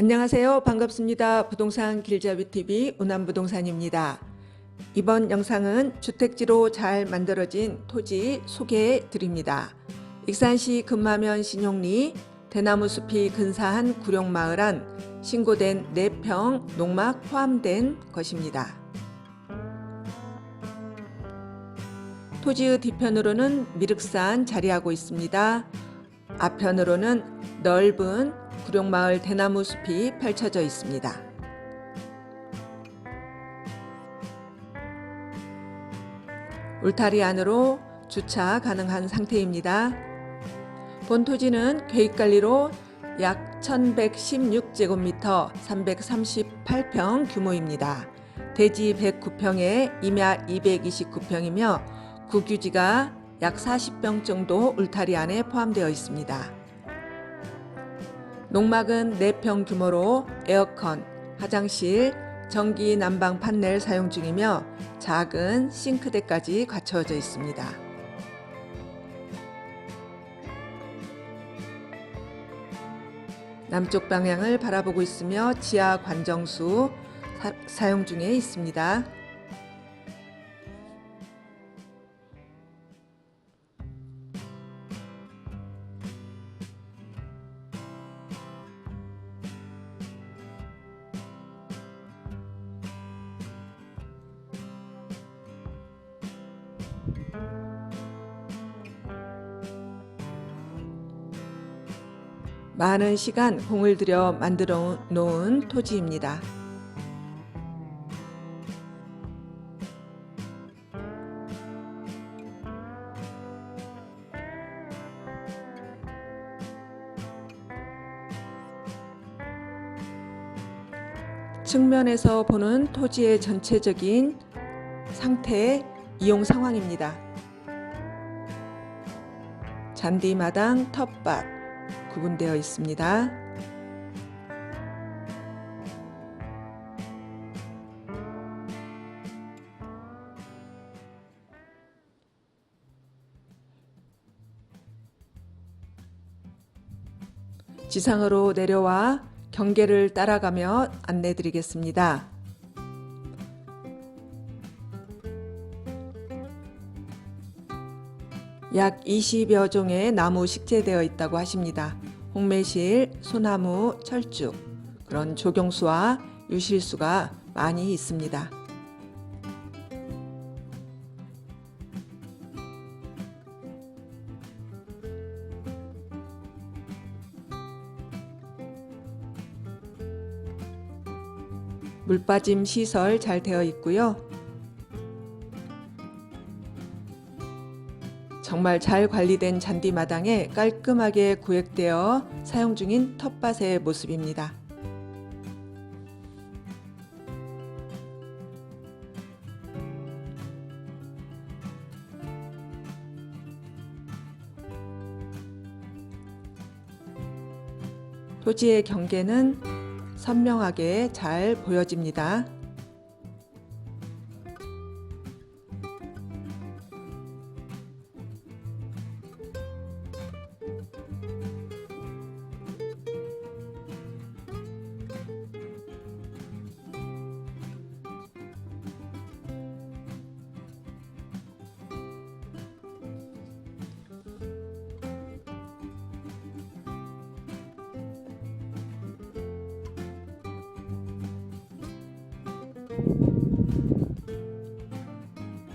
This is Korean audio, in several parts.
안녕하세요. 반갑습니다. 부동산 길잡이 TV 운남부동산입니다. 이번 영상은 주택지로 잘 만들어진 토지 소개해 드립니다. 익산시 금마면 신용리 대나무 숲이 근사한 구룡마을 안 신고된 4평 농막 포함된 것입니다. 토지의 뒤편으로는 미륵산 자리하고 있습니다. 앞편으로는 넓은 구룡마을 대나무 숲이 펼쳐져 있습니다. 울타리 안으로 주차 가능한 상태입니다. 본 토지는 계획관리로 약 1116제곱미터 338평 규모입니다. 대지 109평에 임야 229평이며 국유지가 약 40평 정도 울타리 안에 포함되어 있습니다. 농막은 4평 규모로 에어컨, 화장실, 전기 난방 판넬 사용 중이며 작은 싱크대까지 갖춰져 있습니다. 남쪽 방향을 바라보고 있으며 지하 관정수 사, 사용 중에 있습니다. 많은 시간 공을 들여 만들어 놓은 토지입니다. 측면에서 보는 토지의 전체적인 상태 이용 상황입니다. 잔디마당 텃밭 구분되어 있습니다. 지상으로 내려와 경계를 따라가며 안내 드리겠습니다. 약 20여 종의 나무 식재되어 있다고 하십니다. 홍매실, 소나무, 철쭉, 그런 조경수와 유실수가 많이 있습니다. 물빠짐 시설 잘 되어 있고요. 정말 잘 관리된 잔디 마당에 깔끔하게 구획되어 사용 중인 텃밭의 모습입니다. 토지의 경계는 선명하게 잘 보여집니다.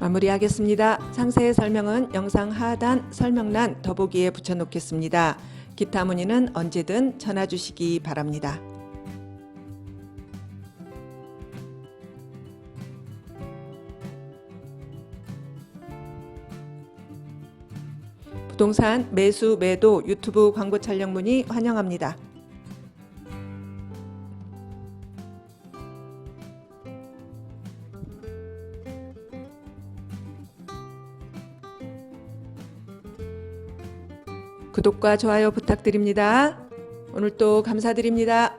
마무리하겠습니다. 상세의 설명은 영상 하단 설명란 더보기에 붙여놓겠습니다. 기타 문의는 언제든 전화 주시기 바랍니다. 부동산 매수 매도 유튜브 광고 촬영 문의 환영합니다. 구독과 좋아요 부탁드립니다. 오늘 또 감사드립니다.